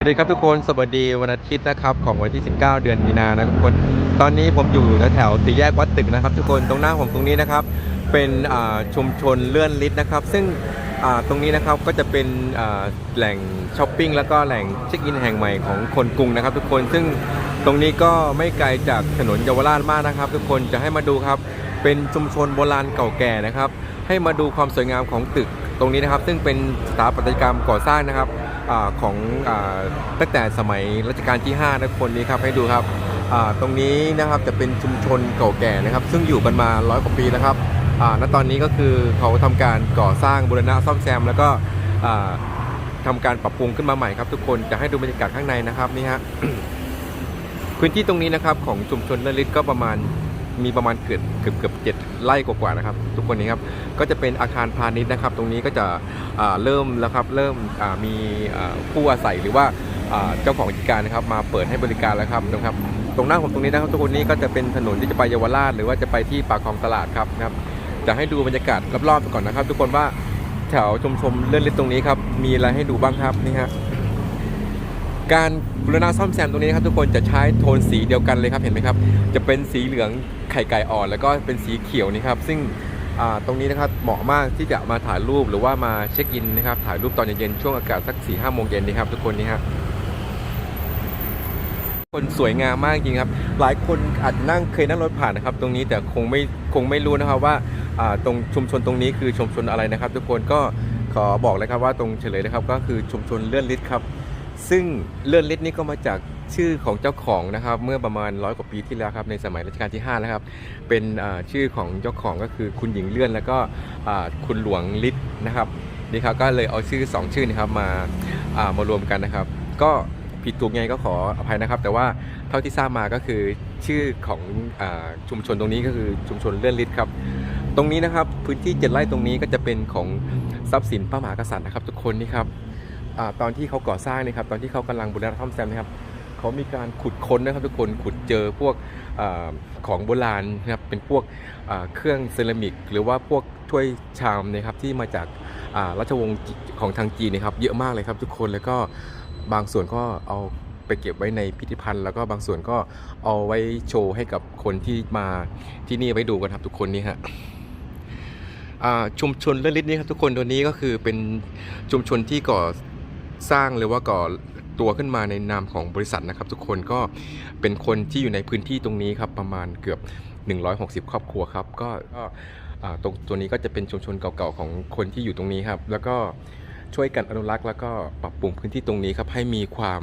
สวัสดีครับทุกคนสวัสดีวันอาทิตย์นะครับของวันที่ 19 เดือนมีนานะทุกคนตอนนี้ผมอยู่แถวๆสี่แยกวัดตึกนะครับ ทุกคนตรงหน้าผมตรงนี้นะครับ เป็นชุมชนเลื่อนลิตนะครับ ซึ่งตรงนี้นะครับก็จะเป็นแหล่งช้อปปิ้งแล้วก็แหล่งเช็คอินแห่งใหม่ของคนกรุงนะครับ ทุกคนซึ่งตรงนี้ก็ไม่ไกลจากถนนเยาวราชมากนะครับ ทุกคนจะให้มาดูครับ เป็นชุมชนโบราณเก่าแก่นะครับ ให้มาดูความสวยงามของตึกตรงนี้นะครับ ซึ่งเป็นสถาปัตยกรรมก่อสร้างนะครับ อของอตั้งแต่สมัยรัชกาลที่5นะคนนี้ครับให้ดูครับตรงนี้นะครับจะเป็นชุมชนเก่าแก่นะครับ ซึ่งอยู่กันมาร้อยกว่าปีแล้วครับณตอนนี้ก็คือเขาทำการก่อสร้างบูรณะซ่อมแซม แล้วก็อ่าทำการปรับปรุงขึ้นมาใหม่ครับ ทุกคนจะให้ดูบรรยากาศข้างในนะครับนี่ฮะพื้นที่ตรงนี้นะครับของชุมชนเลิศก็ประมาณมีประมาณเกือบเกือบเกือบ เจ็ดไร่กว่าๆนะครับ ทุกคนนี้ครับก็จะเป็นอาคารพาณิชย์นะครับ ตรงนี้ก็จะเริ่มแล้วครับเริ่มมีผู้อาศัยหรือว่าเจ้าของกิจการนะครับ มาเปิดให้บริการแล้วครับนะครับ ตรงหน้าผมตรงนี้นะครับทุกคนนี้ก็จะเป็นถนนที่จะไปเยาวราช หรือว่าจะไปที่ปากคลองตลาดครับนะครับจะให้ดูบรรยากาศรอบๆก่อนนะครับ ทุกคนว่าแถวชมชนเลื่อนลิตตรงนี้ครับมีอะไรให้ดูบ้างครับนี่ฮะ การบูรณะซ่อมแซมตรงนี้นครับทุกคนจะใช้โทนสีเดียวกันเลยครับเห็นไหมครับ จะเป็นสีเหลืองไข่ไก่อ่อน แล้วก็เป็นสีเขียวนี่ครับซึ่งตรงนี้นะครับเหมาะมากที่จะมาถ่ายรูปหรือว่ามาเช็คอินนะครับถ่ายรูปตอนเย็นๆช่วงอากาศสัก4ี่ห้าโมงเย็นนี่ครับทุกคนนี่ครับคนสวยงามมากจริงครับ หลายคนอาจจะนั่งเคยนั่งรถผ่านนะครับ ตรงนี้แต่คงไม่คงไม่รู้นะครับว่าอ่าตรงชุมชนตรงนี้คือชุมชนอะไรนะครับ ทุกคนก็ขอบอกเลยครับว่าตรงเฉลยนะครับก็คือชุมชนเลื่อนลิศครับ ซึ่งเลื่อนลิศนี่ก็มาจากชื่อของเจ้าของนะครับ เมื่อประมาณร้อยกว่าปีที่แล้วครับในสมัยรัชกาลที่5นะครับ เป็นชื่อของเจ้าของก็คือคุณหญิงเลื่อนแล้วก็คุณหลวงลิศนะครับนี่ครับก็เลยเอาชื่อ 2 ชื่อนะครับมามารวมกันนะครับ ก็ผิดถูกไงก็ขออภัยนะครับ แต่ว่าเท่าที่ทราบมาก็คือชื่อของอชุมชนตรงนี้ก็คือชุมชนเลื่อนลิศครับตรงนี้นะครับพื้นที่เจ็ดไร่ตรงนี้ก็จะเป็นของทรัพย์สินพระมหากษัตริย์นะครับ ทุกคนนี่ครับ ตอนที่เขาก่อสร้างนะครับตอนที่เขากำลังบูรณะซ่อมแซมนะครับเขามีการขุดค้นนะครับทุกคนขุดเจอพวกอของโบราณนะครับเป็นพวกเครื่องเซรามิก หรือว่าพวกถ้วยชามนะครับที่มาจากราชวงศ์ของทางจีนนะครับ เยอะมากเลยครับทุกคนแล้วก็บางส่วนก็เอาไปเก็บไว้ในพิพิธภัณฑ์ แล้วก็บางส่วนก็เอาไว้โชว์ให้กับคนที่มาที่นี่ไว้ดูกันครับทุกคนนี่ฮะชุมชนเลื่อนลิศนี่ครับทุกคนตัวนี้ก็คือเป็นชุมชนที่ก่อ สร้างหรือว่าก่อตัวขึ้นมาในนามของบริษัทนะครับ ทุกคนก็เป็นคนที่อยู่ในพื้นที่ตรงนี้ครับประมาณเกือบ 160 ครอบครัวครับ ก็ตรงตัวนี้ก็จะเป็นชุมชนเก่าๆของคนที่อยู่ตรงนี้ครับ แล้วก็ช่วยกันอนุรักษ์แล้วก็ปรับปรุงพื้นที่ตรงนี้ครับให้มีความ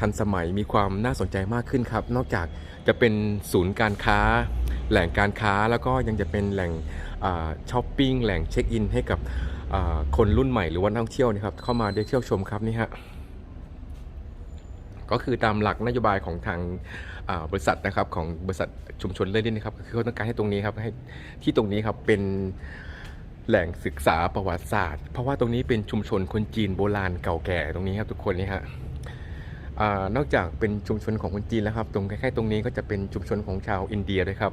ทันสมัยมีความน่าสนใจมากขึ้นครับ นอกจากจะเป็นศูนย์การค้า แหล่งการค้าแล้วก็ยังจะเป็นแหล่งช้อปปิ้งแหล่งเช็คอินให้กับ คนรุ่นใหม่หรือว่านักท่องเที่ยวนะครับเข้ามาได้เที่ยวชมครับนี่ฮะก็คือตามหลักนโยบายของทางบริษัทนะครับของบริษัทชุมชนเลื่อนลิศนะครับคือเขาต้องการให้ตรงนี้ครับให้ที่ตรงนี้ครับเป็นแหล่งศึกษาประวัติศาสตร์ เพราะว่าตรงนี้เป็นชุมชนคนจีนโบราณเก่าแก่ตรงนี้ครับทุกคนนี่ฮะอนอกจากเป็นชุมชนของคนจีนแล้วครับ ตรงใกล้ๆตรงนี้ก็จะเป็นชุมชนของชาวอินเดียด้วยครับ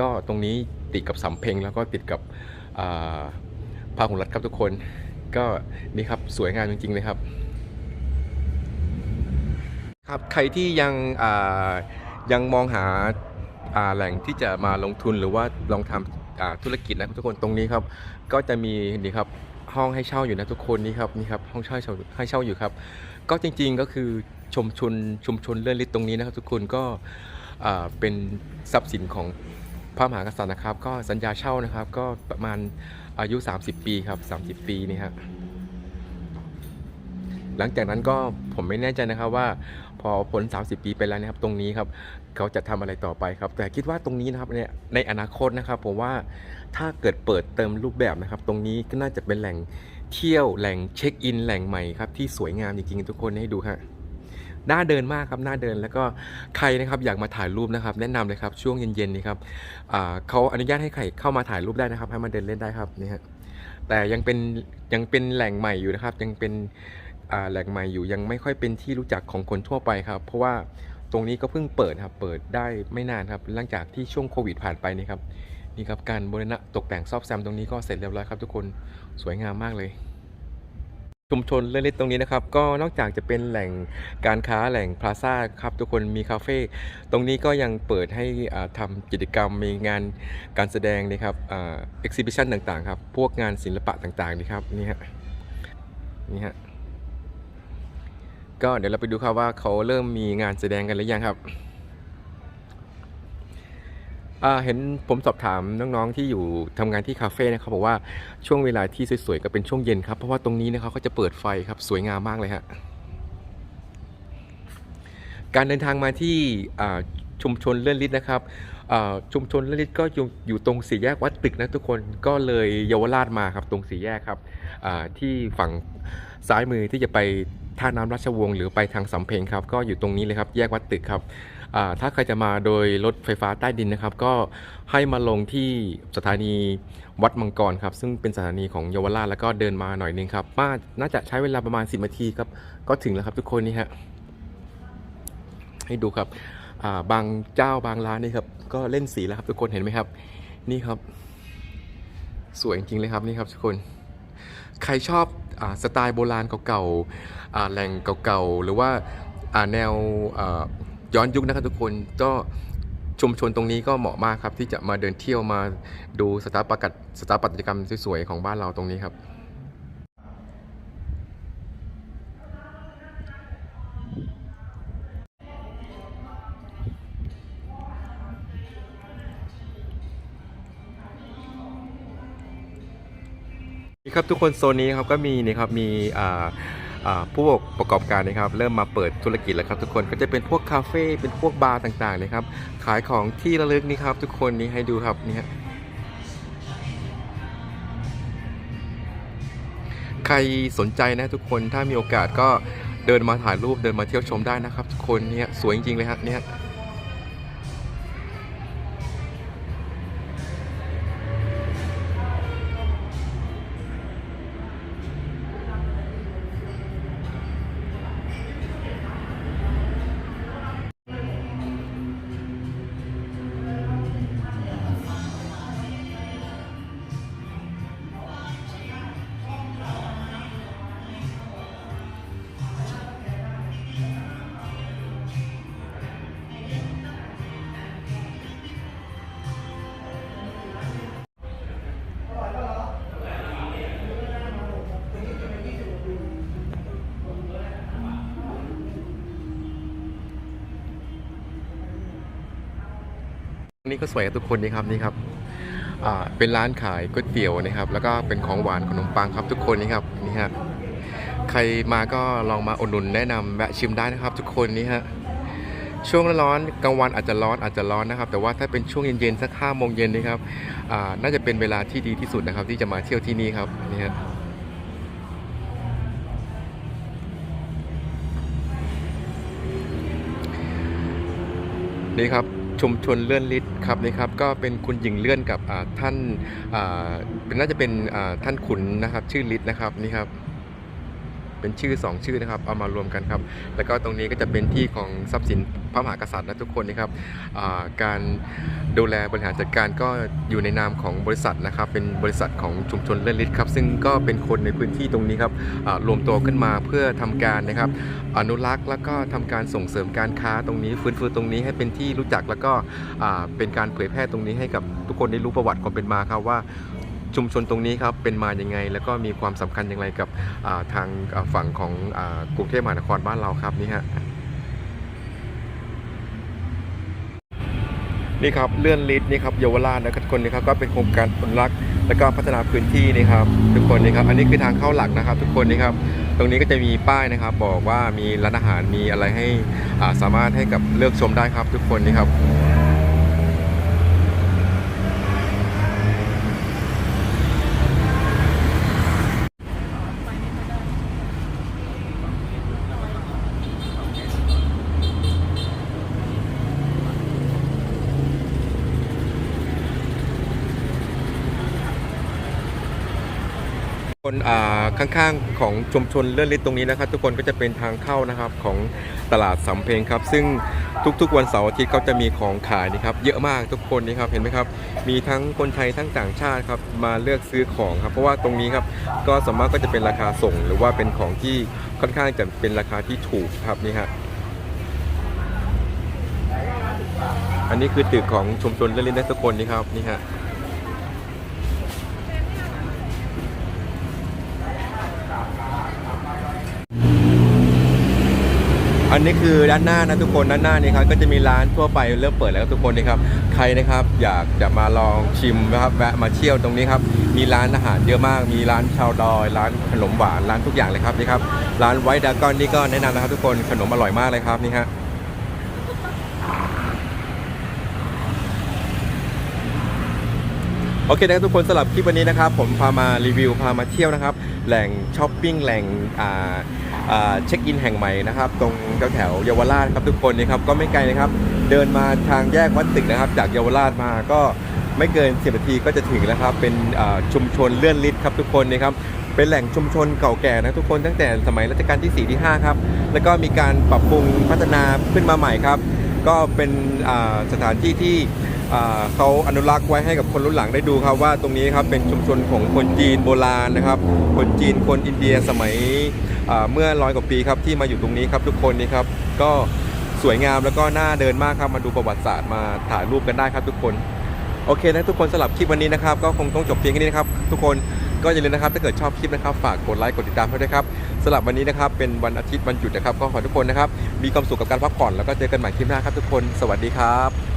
ก็ตรงนี้ติดกับสำเพ็งแล้วก็ติดกับ พาหุรัตครับทุกคน ก็นี่ครับสวยงามจริงๆเลยครับ ครับใครที่ยังยังมองหาาแหล่งที่จะมาลงทุนหรือว่าลองทำธุรกิจนะทุกคนตรงนี้ครับ ก็จะมีนี่ครับห้องให้เช่าอยู่นะทุกคนนี่ครับนี่ครับห้องเช่าให้เช่าอยู่ครับ ก็จริงๆก็คือชุมชนชุมชนเลื่อนลิตตรงนี้นะครับ ทุกคนก็เป็นทรัพย์สินของ พระมหากษัตริย์นะครับ ก็สัญญาเช่านะครับ ก็ประมาณอายุ 30 ปีครับ 30 ปีนี่ฮะหลังจากนั้นก็ผมไม่แน่ใจนะครับว่าพอพ้น30 ปีไปแล้วนะครับ ตรงนี้ครับ เขาจะทำอะไรต่อไปครับ แต่คิดว่าตรงนี้นะครับเนี่ยในอนาคตนะครับ ผมว่าถ้าเกิดเปิดเติมรูปแบบนะครับ ตรงนี้ก็น่าจะเป็นแหล่งเที่ยวแหล่งเช็คอิน แหล่งใหม่ครับที่สวยงามจริงๆทุกคนให้ดูฮะ น่าเดินมากครับน่าเดินแล้วก็ใครนะครับอยากมาถ่ายรูปนะครับ แนะนำเลยครับช่วงเย็นๆนี่ครับเขาอนุญาตให้ใครเข้ามาถ่ายรูปได้นะครับ ให้มาเดินเล่นได้ครับนี่ฮะแต่ยังเป็นยังเป็นแหล่งใหม่อยู่นะครับ ยังเป็นแหล่งใหม่อยู่ยังไม่ค่อยเป็นที่รู้จักของคนทั่วไปครับ เพราะว่าตรงนี้ก็เพิ่งเปิดครับเปิดได้ไม่นานครับหลังจากที่ช่วงโควิดผ่านไปนี่ครับนี่ครับการบูรณะตกแต่งซ่อมแซมตรงนี้ก็เสร็จเรียบร้อยครับทุกคนสวยงามมากเลย ชุมชนเล็กๆตรงนี้นะครับ ก็นอกจากจะเป็นแหล่งการค้าแหล่งพลาซ่าครับทุกคนมีคาเฟ่ตรงนี้ก็ยังเปิดให้อ่าทำกิจกรรมมีงานการแสดงนะครับเอ็กซิบิชันต่างๆครับ พวกงานศิลปะต่างๆนี่ครับนี่ฮะนี่ฮะก็เดี๋ยวเราไปดูครับว่าเขาเริ่มมีงานแสดงกันหรือยังครับ เห็นผมสอบถามน้องๆที่อยู่ทำงานที่คาเฟ่นะครับบอกว่าช่วงเวลาที่สวยๆก็เป็นช่วงเย็นครับ เพราะว่าตรงนี้นะครับเขาจะเปิดไฟครับสวยงามมากเลยฮะการเดินทางมาที่ชุมชนเลื่อนลิตนะครับชุมชนเลื่อนลิตก็อยู่อยู่ตรงสี่แยกวัดตึกนะทุกคนก็เลยเยาวราชมาครับตรงสี่แยกครับที่ฝั่งซ้ายมือที่จะไป ท่าน้ำราชวงศ์หรือไปทางสำเพ็งครับก็อยู่ตรงนี้เลยครับแยกวัดตึกครับถ้าใครจะมาโดยรถไฟฟ้าใต้ดินนะครับ ก็ให้มาลงที่สถานีวัดมังกรครับซึ่งเป็นสถานีของเยาวราชแล้วก็เดินมาหน่อยนึงครับมาน่าจะใช้เวลาประมาณ 10นาทีครับก็ถึงแล้วครับทุกคนนี่ฮะให้ดูครับบางเจ้าบางร้านนี่ครับก็เล่นสีแล้วครับทุกคนเห็นไหมครับ นี่ครับ สวยจริงเลยครับนี่ครับทุกคน ใครชอบ สไตล์โบราณเก่าๆแหล่งเก่าๆ หรือว่าแนวย้อนยุคนะครับทุกคนก็ชุมชนตรงนี้ก็เหมาะมากครับ ที่จะมาเดินเที่ยวมาดูสถาปัตยกรรมสวยๆของบ้านเราตรงนี้ครับ นี่ครับทุกคนโซนนี้ครับก็มีนี่ครับมีอ่าอ่าผู้ประกอบการนะครับเริ่มมาเปิดธุรกิจแล้วครับทุกคนก็จะเป็นพวกคาเฟ่เป็นพวกบาร์ต่างๆนะครับขายของที่ระลึกนี่ครับทุกคนนี่ให้ดูครับนี่ฮะใครสนใจนะทุกคนถ้ามีโอกาสก็เดินมาถ่ายรูปเดินมาเที่ยวชมได้นะครับ ทุกคนเนี่ยสวยจริงๆเลยครับเนี่ย นี่ก็สวยกับทุกคนนี่ครับนี่ครับเป็นร้านขายก๋วยเตี๋ยวนะครับ แล้วก็เป็นของหวานขนมปังครับทุกคนนี่ครับนี่ฮะใครมาก็ลองมาอุดหนุนแนะนำแวะชิมได้นะครับ ทุกคนนี่ฮะช่วงร้อนกลางวันอาจจะร้อนอาจจะร้อนนะครับ แต่ว่าถ้าเป็นช่วงเย็นๆสักห้าโมงเย็นนี่ครับน่าจะเป็นเวลาที่ดีที่สุดนะครับ ที่จะมาเที่ยวที่นี่ครับนี่ฮะนี่ครับ ชุมชนเลื่อนลิศครับนี่ครับก็เป็นคุณหญิงเลื่อนกับท่านเป็นน่าจะเป็นท่านขุนนะครับ ชื่อลิศนะครับนี่ครับ เป็นชื่อ 2 ชื่อนะครับเอามารวมกันครับแล้วก็ตรงนี้ก็จะเป็นที่ของทรัพย์สินพระมหากษัตริย์นะทุกคนนะครับการดูแลบริหารจัดการก็อยู่ในนามของบริษัทนะครับเป็นบริษัทของชุมชนเลื่อนลิศครับซึ่งก็เป็นคนในพื้นที่ตรงนี้ครับรวมตัวขึ้นมาเพื่อทำการนะครับอนุรักษ์แล้วก็ทำการส่งเสริมการค้าตรงนี้ฟื้นฟูตรงนี้ให้เป็นที่รู้จักแล้วก็เป็นการเผยแพร่ตรงนี้ให้กับทุกคนได้รู้ประวัติความเป็นมาครับว่า ชุมชนตรงนี้ครับเป็นมาอย่างไง แล้วก็มีความสำคัญอย่างไรกับาทางาฝั่งของอกรุงเทพมหานครบ้านเราครับนี่ฮะนี่ครับเลื่อนลิฟต์นี่ครับเยาวราชนะครับทุกคนนี่ครับก็เป็นโครงการอนรักษ์แล้วก็พัฒนาพื้นที่นี่ครับทุกคนนี่ครับอันนี้คือทางเข้าหลักนะครับ ทุกคนนี่ครับตรงนี้ก็จะมีป้ายนะครับ บอกว่ามีร้านอาหารมีอะไรให้าสามารถให้กับเลือกชมได้ครับ ทุกคนนี่ครับ คนข้างๆของชุมชนเลื่อนลิตตรงนี้นะครับ ทุกคนก็จะเป็นทางเข้านะครับของตลาดสำเพ็งครับ ซึ่งทุกๆวันเสาร์อาทิตย์เขาจะมีของขายนี่ครับเยอะมากทุกคนนี่ครับเห็นไหมครับ มีทั้งคนไทยทั้งต่างชาติครับมาเลือกซื้อของครับเพราะว่าตรงนี้ครับก็สามารถก็จะเป็นราคาส่ง หรือว่าเป็นของที่ค่อนข้างจะเป็นราคาที่ถูกครับนี่ฮะอันนี้คือตึกของชุมชนเลื่อนลิตนะทุกคนนี่ครับนี่ฮะ อันนี้คือด้านหน้านะทุกคนด้านหน้านี่ครับก็จะมีร้านทั่วไปเริ่มเปิดแล้วทุกคนนะครับใครนะครับอยากจะมาลองชิมนะครับแวะมาเที่ยวตรงนี้ครับมีร้านอาหารเยอะมาก มีร้านชาวดอย ร้านขนมหวานร้านทุกอย่างเลยครับนี่ครับร้านไวท์ดากอนนี่ก็แนะนำนะครับ ทุกคนขนมอร่อยมากเลยครับนี่ฮะโอเคนะครับทุกคนสำหรับคลิปวันนี้นะครับ ผมพามารีวิวพามาเที่ยวนะครับ แหล่งช้อปปิ้งแหล่งอ่าอ่า เช็คอินแห่งใหม่นะครับ ตรงแถวแถวเยาวราชครับทุกคนนะครับก็ไม่ไกลนะครับ เดินมาทางแยกวัดตึกนะครับ จากเยาวราชมาก็ไม่เกิน10นาทีก็จะถึงแล้วครับ เป็นชุมชนเลื่อนลิตครับทุกคนนะครับเป็นแหล่งชุมชนเก่าแก่นะทุกคนตั้งแต่สมัยรัชกาลที่4ที่5ครับแล้วก็มีการปรับปรุงพัฒนาขึ้นมาใหม่ครับ ก็เป็นสถานที่ที่ เขาอนุรักษ์ไว้ให้กับคนรุ่นหลังได้ดูครับว่าตรงนี้ครับเป็นชุมชนของคนจีนโบราณนะครับ คนจีนคนอินเดียสมัยเมื่อร้อยกว่าปีครับที่มาอยู่ตรงนี้ครับทุกคนนี่ครับก็สวยงามแล้วก็น่าเดินมากครับมาดูประวัติศาสตร์มาถ่ายรูปกันได้ครับทุกคนโอเคนะทุกคนสำหรับคลิปวันนี้นะครับก็คงต้องจบเพียงแค่นี้นะครับทุกคนก็อย่าลืมนะครับถ้าเกิดชอบคลิปนะครับฝากกดไลค์กดติดตามให้ด้วยครับสำหรับวันนี้นะครับเป็นวันอาทิตย์วันหยุดนะครับก็ขอทุกคนนะครับมีความสุขกับการพักผ่อนแล้วก็เจอกันใหม่คลิปหน้าครับทุกคน สวัสดีครับ